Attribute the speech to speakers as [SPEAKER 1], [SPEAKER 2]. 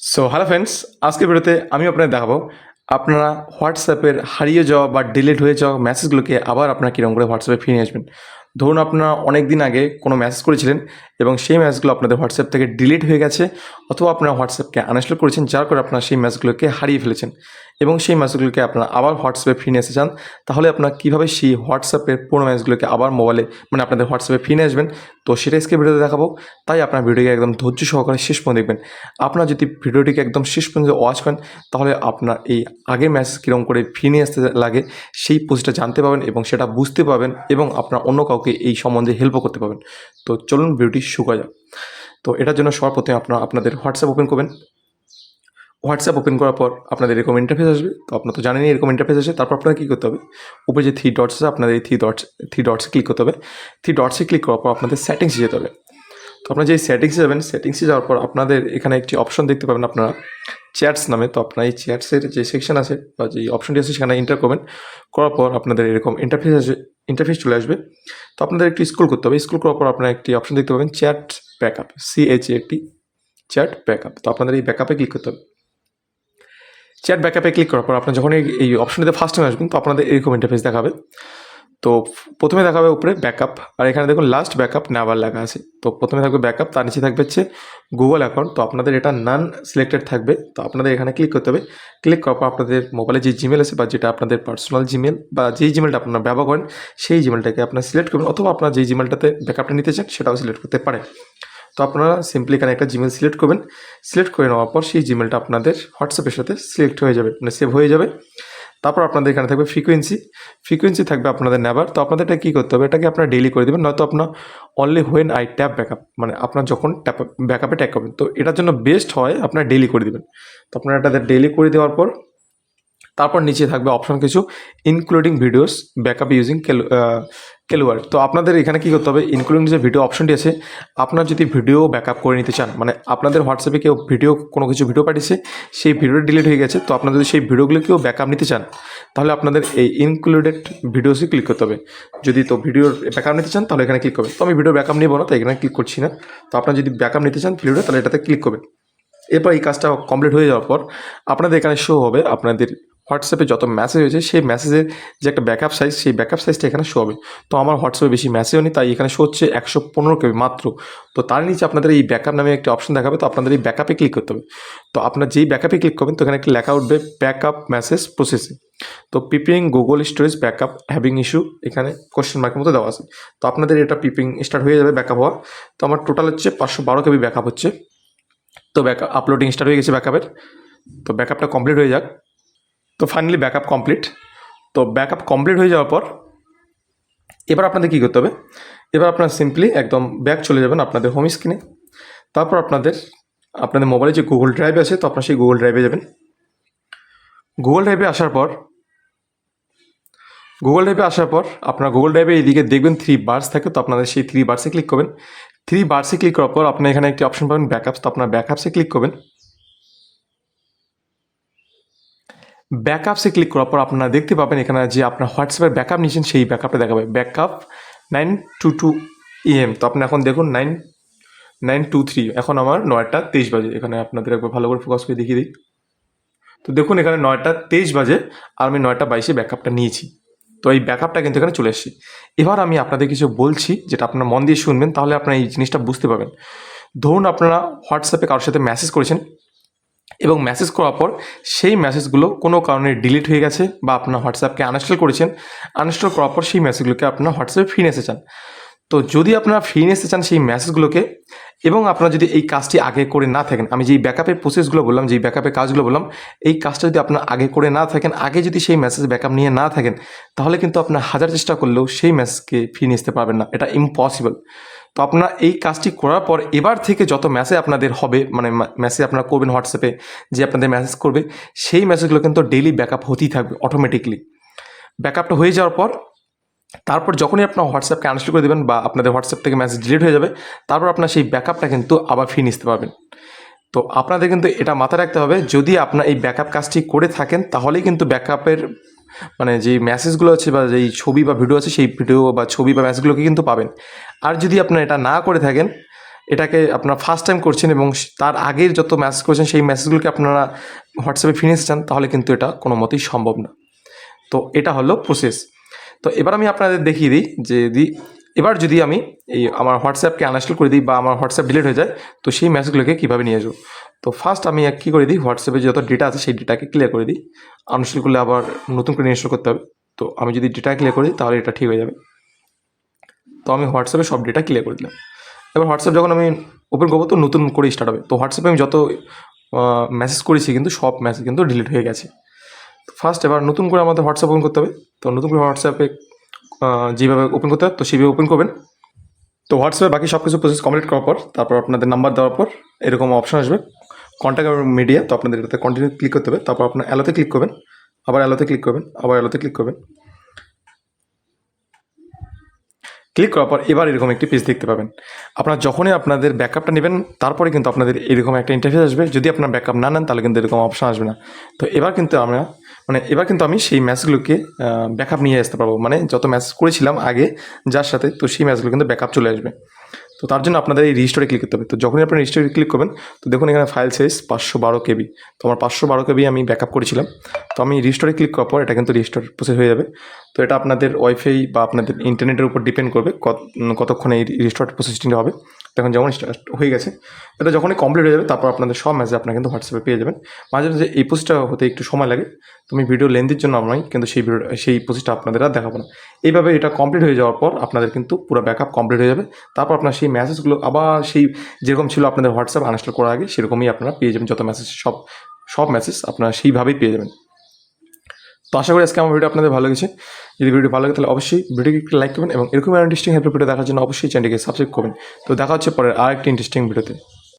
[SPEAKER 1] So hello friends আজকের ভিডিওতে আমি আপনাদের দেখাবো, আপনারা হোয়াটসঅ্যাপের হারিয়ে যাওয়া বা ডিলিট হয়ে যাওয়া মেসেজগুলোকে আবার আপনারা কীরকম করে হোয়াটসঅ্যাপে ফিরে আসবেন। ধরুন আপনারা অনেক দিন আগে কোনো মেসেজ করেছিলেন এবং সেই ম্যাচগুলো আপনাদের হোয়াটসঅ্যাপ থেকে ডিলিট হয়ে গেছে অথবা আপনারা হোয়াটসঅ্যাপকে আনইনস্টল করেছেন, যার করে আপনারা সেই ম্যাচগুলোকে হারিয়ে ফেলেছেন। এবং সেই ম্যাচগুলোকে আপনারা আবার হোয়াটসঅ্যাপে ফিরে এসে চান, তাহলে আপনারা কীভাবে সেই হোয়াটসঅ্যাপের পুরো ম্যাচগুলোকে আবার মোবাইলে মানে আপনাদের হোয়াটসঅ্যাপে ফিরে আসবেন, তো সেটা আজকে ভিডিওতে দেখাবো। তাই আপনার ভিডিওকে একদম ধৈর্য সহকারে শেষ পর্যন্ত দেখবেন। আপনার যদি ভিডিওটিকে একদম শেষ পর্যন্ত ওয়াচ করেন, তাহলে আপনার এই আগের ম্যাচ কীরকম করে ফিরে আসতে লাগে, সেই পোস্টটা জানতে পাবেন এবং সেটা বুঝতে পাবেন এবং আপনার অন্য কাউকে এই সম্বন্ধে হেল্পও করতে পারবেন। তো চলুন ভিডিওটি যাক তো এটার জন্য সবার প্রথমে আপনারা আপনাদের হোয়াটসঅ্যাপ ওপেন করবেন। হোয়াটসঅ্যাপ ওপেন করার পর আপনাদের এরকম ইন্টারফেস আসবে। তো আপনারা তো জানেনই এরকম ইন্টারফেস আসে। তারপর আপনারা কী করতে হবে? উপরে যে থ্রি ডটস আছে, আপনাদের এই থ্রি ডটস থ্রি ডটসে ক্লিক করতে হবে। থ্রি ডটসে ক্লিক করার পর আপনাদের সেটিংসে যেতে হবে। তো আপনারা যে সেটিংসে যাবেন সেটিংসে যাওয়ার পর আপনাদের এখানে একটি অপশন দেখতে পাবেন আপনারা চ্যাটস নামে। তো আপনার এই চ্যাটসের যে সেকশন আছে বা যে অপশনটি আছে, সেখানে এন্টার করবেন। করার পর আপনাদের এরকম ইন্টারফেস আসবে ইন্টারফেস চলে আসবে। তো আপনাদের একটু স্কুল করতে হবে। স্কুল করার পর আপনার একটি অপশন দেখতে পাবেন চ্যাট ব্যাকআপ সিএইচ একটি চ্যাট ব্যাকআপ তো আপনাদের এই ব্যাকআপে ক্লিক করতে হবে। চ্যাট ব্যাকআপে ক্লিক করার পর আপনার যখন এই অপশনটিতে ফার্স্ট টাইম আসবেন, তো আপনাদের এরকম ইন্টারফেস দেখাবে। তো প্রথমে দেখাবে উপরে ব্যাকআপ। আর এখানে দেখুন লাস্ট ব্যাকআপ নেওয়ার লেখা আছে। তো প্রথমে থাকবে ব্যাকআপ তার নিচে থাকবে হচ্ছে গুগল অ্যাকাউন্ট তো আপনাদের এটা নান সিলেক্টেড থাকবে। তো আপনাদের এখানে ক্লিক করতে হবে। ক্লিক করার পর আপনাদের মোবাইলে যে জিমেল আছে বা যেটা আপনাদের পার্সোনাল জিমেল বা যেই জিমেলটা আপনারা ব্যবহার করেন, সেই জিমেলটাকে আপনারা সিলেক্ট করবেন। অথবা আপনার যেই জিমেলটাতে ব্যাকআপটা নিতে চান, সেটাও সিলেক্ট করতে পারেন। তো আপনারা সিম্পলি এখানে একটা জিমেল সিলেক্ট করবেন। সিলেক্ট করে নেওয়ার পর সেই জিমেলটা আপনাদের হোয়াটসঅ্যাপের সাথে সিলেক্ট হয়ে যাবে। মানে সেভ হয়ে যাবে। তারপর আপনাদের এখানে থাকবে ফ্রিকোয়েন্সি ফ্রিকোয়েন্সি থাকবে আপনাদের নেবার তো আপনাদের এটা কী করতে হবে? এটাকে আপনারা ডেলি করে দেবেন, নয়তো আপনার only when I tap backup মানে আপনার যখন ট্যাপ ব্যাকআপে ট্যাক করবেন। তো এটার জন্য বেস্ট হয় আপনার ডেলি করে দেবেন। তো আপনারা এটা ডেলি করে দেওয়ার পর তারপর নিচে থাকবে অপশন কিছু including videos backup using cellular তো আপনাদের এখানে কী করতে হবে? ইনক্লুডিং যে ভিডিও অপশনটি আছে, আপনার যদি ভিডিও ব্যাকআপ করে নিতে চান মানে আপনাদের হোয়াটসঅ্যাপে কেউ ভিডিও কোনো কিছু ভিডিও পাঠিয়েছে, সেই ভিডিওটা ডিলিট হয়ে গেছে, তো আপনারা যদি সেই ভিডিওগুলোকেও ব্যাকআপ নিতে চান, তাহলে আপনাদের এই ইনক্লুডেড ভিডিওসই ক্লিক করতে হবে। যদি তো ভিডিওর ব্যাকআপ নিতে চান, তাহলে এখানে ক্লিক করবেন তো আমি ভিডিও ব্যাকআপ নিব না তো এখানে ক্লিক করছি না। তো আপনারা যদি ব্যাকআপ নিতে চান ভিডিওটা তাহলে এটাতে ক্লিক করবেন এরপর এই কাজটা কমপ্লিট হয়ে যাওয়ার পর, আপনাদের এখানে শো হবে, আপনাদের হোয়াটসঅ্যাপে যত মেসেজ হয়েছে, সেই মেসেজের যে একটা ব্যাকআপ সাইজ সেই ব্যাকআপ সাইজটা এখানে শো হবে। তো আমার হোয়াটসঅ্যাপে বেশি মেসেজও নেই তাই এখানে শো হচ্ছে একশো পনেরো কেবি মাত্র। তো তার নিচে আপনাদের এই ব্যাকআপ নামে একটি অপশন দেখাবে, তো আপনাদের এই ব্যাকআপে ক্লিক করতে হবে। তো আপনার যেই ব্যাকআপে ক্লিক করবেন, তো এখানে একটি লেখা উঠবে ব্যাকআপ মেসেজ প্রসেসিং তো piping Google storage backup having issue এখানে কোশ্চেন মার্কের মতো দেওয়া আছে। তো আপনাদের এটা পিপিং স্টার্ট হয়ে যাবে ব্যাকআপ হওয়া। তো আমার টোটাল হচ্ছে পাঁচশো বারো কেবি ব্যাকআপ হচ্ছে। তো ব্যাকআপ আপলোডিং স্টার্ট হয়ে গেছে ব্যাকআপের তো ব্যাকআপটা কমপ্লিট হয়ে যাক। তো ফাইনালি ব্যাকআপ কমপ্লিট তো ব্যাকআপ কমপ্লিট হয়ে যাওয়ার পর, এবার আপনাদের কী করতে হবে? এবার আপনারা সিম্পলি একদম ব্যাক চলে যাবেন আপনাদের হোম স্ক্রিনে তারপর আপনাদের আপনাদের মোবাইলে যে গুগল ড্রাইভ আছে, তো আপনারা সেই গুগল ড্রাইভে যাবেন। গুগল ড্রাইভে আসার পর গুগল ড্রাইভে আসার পর আপনার গুগল ড্রাইভে এইদিকে দেখবেন থ্রি বার্স থাকে, তো আপনাদের সেই থ্রি বার্সে ক্লিক করবেন। থ্রি বার্সে ক্লিক করার পর আপনি এখানে একটি অপশন পাবেন ব্যাকআপস তো আপনার ব্যাকআপসে ক্লিক করবেন। ব্যাকআপসে ক্লিক করার পর আপনারা দেখতে পাবেন এখানে যে আপনার হোয়াটসঅ্যাপের ব্যাকআপ নিয়েছেন, সেই ব্যাকআপটা দেখাবে। Backup nine two two AM তো আপনি এখন দেখুন নাইন নাইন টু থ্রি এখন আমার নয়টা তেইশ বাজে। এখানে আপনাদের একবার ভালো করে ফোকাস করে দেখিয়ে দিই। তো দেখুন এখানে নয়টা তেইশ বাজে আর আমি নয়টা বাইশে ব্যাকআপটা নিয়েছি। তো এই ব্যাকআপটা কিন্তু এখানে চলে এসেছি। এবার আমি আপনাদের কিছু বলছি, যেটা আপনার মন দিয়ে শুনবেন, তাহলে আপনারা এই জিনিসটা বুঝতে পারবেন। ধরুন আপনারা হোয়াটসঅ্যাপে কারোর সাথে মেসেজ করেছেন এবং মেসেজ করার পর সেই মেসেজগুলো কোনো কারণে ডিলিট হয়ে গেছে বা আপনার হোয়াটসঅ্যাপকে আনইনস্টল করেছেন আনইনস্টল করার পর সেই মেসেজগুলোকে আপনার হোয়াটসঅ্যাপে ফিরে এসে চান তো যদি আপনারা ফিরে এসে চান সেই মেসেজগুলোকে এবং আপনারা যদি এই কাজটি আগে করে না থাকেন, আমি যেই ব্যাকআপের প্রসেসগুলো বললাম, যেই ব্যাকআপের কাজগুলো বললাম, এই কাজটা যদি আপনার আগে করে না থাকেন, আগে যদি সেই মেসেজ ব্যাকআপ নিয়ে না থাকেন, তাহলে কিন্তু আপনার হাজার চেষ্টা করলেও সেই মেসেজকে ফিরে নিতে পারবেন না। এটা ইম্পসিবল তো আপনার এই কাজটি করার পর এবার থেকে যত মেসেজ আপনাদের হবে মানে মেসেজ আপনারা করবেন হোয়াটসঅ্যাপে যে আপনাদের মেসেজ করবে, সেই মেসেজগুলো কিন্তু ডেইলি ব্যাকআপ হতেই থাকবে অটোমেটিকলি ব্যাকআপটা হয়ে যাওয়ার পর তারপর যখনই আপনার হোয়াটসঅ্যাপকে আনস্টল করে দেবেন বা আপনাদের হোয়াটসঅ্যাপ থেকে মেসেজ ডিলিট হয়ে যাবে, তারপর আপনার সেই ব্যাকআপটা কিন্তু আবার ফিরে নিতে পারবেন। তো আপনাদের কিন্তু এটা মাথায় রাখতে হবে, যদি আপনার এই ব্যাকআপ কাজটি করে থাকেন, তাহলেই কিন্তু ব্যাকআপের মানে যে মেসেজগুলো আছে বা যেই ছবি বা ভিডিও আছে, সেই ভিডিও বা ছবি বা মেসেজগুলোকে কিন্তু পাবেন। আর যদি আপনার এটা না করে থাকেন, এটাকে আপনারা ফার্স্ট টাইম করছেন এবং তার আগের যত মেসেজ করেছেন, সেই মেসেজগুলোকে আপনারা হোয়াটসঅ্যাপে ফিরে চান, তাহলে কিন্তু এটা কোনো মতেই সম্ভব না। তো এটা হলো প্রসেস তো এবার আমি আপনাদের দেখিয়ে দিই যে দি, এবার যদি আমি এই আমার হোয়াটসঅ্যাপকে আনইনস্টল করে দিই বা আমার হোয়াটসঅ্যাপ ডিলিট হয়ে যায়, তো সেই মেসেজগুলোকে কীভাবে নিয়ে আসব? তো ফার্স্ট আমি কী করে দিই? হোয়াটসঅ্যাপে যত ডেটা আছে সেই ডেটাকে ক্লিয়ার করে দিই। আনইনস্টল করলে আবার নতুন করে ইনস্টল করতে হবে। তো আমি যদি ডেটা ক্লিয়ার করে দিই, তাহলে এটা ঠিক হয়ে যাবে। তো আমি হোয়াটসঅ্যাপে সব ডেটা ক্লিয়ার করে দিলাম। এবার হোয়াটসঅ্যাপ যখন আমি ওপেন করব, তো নতুন করে স্টার্ট হবে। তো হোয়াটসঅ্যাপে আমি যত মেসেজ করেছি কিন্তু সব মেসেজ কিন্তু ডিলিট হয়ে গেছে। ফার্স্ট এবার নতুন করে আমাদের হোয়াটসঅ্যাপ ওপেন করতে হবে। তো নতুন করে হোয়াটসঅ্যাপে যেভাবে ওপেন করতে হবে, তো সেভাবে ওপেন করবেন। তো হোয়াটসঅ্যাপে বাকি সব কিছু প্রসেস কমপ্লিট করার পর, তারপর আপনাদের নাম্বার দেওয়ার পর, এরকম অপশন আসবে। কন্ট্যাক্ট মিডিয়া তো আপনাদের কন্টিনিউ ক্লিক করতে হবে। তারপর আপনার অ্যালোতে ক্লিক করবেন। আবার অ্যালোতে ক্লিক করবেন, আবার অ্যালোতে ক্লিক করবেন। ক্লিক করার পর এবার এরকম একটি পেজ দেখতে পাবেন। আপনারা যখনই আপনাদের ব্যাকআপটা নেবেন, তারপরে কিন্তু আপনাদের এরকম একটা ইন্টারফেস আসবে। যদি আপনার ব্যাকআপ না নেন, তাহলে কিন্তু এরকম অপশান আসবে না। তো এবার কিন্তু আমরা মানে এবার কিন্তু আমি সেই ম্যাচগুলোকে ব্যাকআপ নিয়ে আসতে পারব। মানে যত ম্যাচ করেছিলাম আগে, যার সাথে, তো সেই ম্যাচগুলো কিন্তু ব্যাকআপ চলে আসবে। তো তার জন্য আপনাদের এই রেজিস্টারে ক্লিক করতে হবে। তো যখনই আপনি রেজিস্টারে ক্লিক করবেন, তো দেখুন এখানে ফাইল সাইজ পাঁচশো বারো কেবি। তো আমার পাঁচশো বারো কেবি আমি ব্যাকআপ করেছিলাম। তো আমি রেজিস্টারে ক্লিক করার পর এটা কিন্তু রেজিস্টার প্রসেস হয়ে যাবে। তো এটা আপনাদের ওয়াইফাই বা আপনাদের ইন্টারনেটের উপর ডিপেন্ড করবে কতক্ষণ কতক্ষণে এই রেজিস্টার প্রসেসিংটা হবে। তখন যেমন start হয়ে গেছে, এটা যখনই কমপ্লিট হয়ে যাবে, তারপর আপনাদের সব মেসেজ আপনারা কিন্তু হোয়াটসঅ্যাপে পেয়ে যাবেন। মাঝে মাঝে এই পোস্টটা হতে একটু সময় লাগে। তুমি ভিডিও লেন্থের জন্য আমি কিন্তু সেই ভিডিও সেই পোস্টটা আপনাদের আর দেখাবো না। এইভাবে এটা কমপ্লিট হয়ে যাওয়ার পর আপনাদের কিন্তু পুরো ব্যাকআপ কমপ্লিট হয়ে যাবে। তারপর আপনার সেই মেসেজগুলো আবার সেই যেরকম ছিল আপনাদের হোয়াটসঅ্যাপ আনস্টল করার আগে, সেরকমই আপনারা পেয়ে যাবেন। যত মেসেজ সব সব মেসেজ আপনারা সেইভাবেই পেয়ে যাবেন। তো আশা করি আজকে আমার ভিডিও আপনাদের ভালো লেগেছে। যদি ভিডিও ভালো লাগে তাহলে অবশ্যই ভিডিওকে একটু লাইক করবেন এবং এরকম ইন্টারেস্টিং হেল্প ভিডিও দেখার জন্য অবশ্যই চ্যানেলকে সাবস্ক্রাইব করবেন। তো দেখা হচ্ছে পরে আরেকটি ইন্টারেস্টিং ভিডিওতে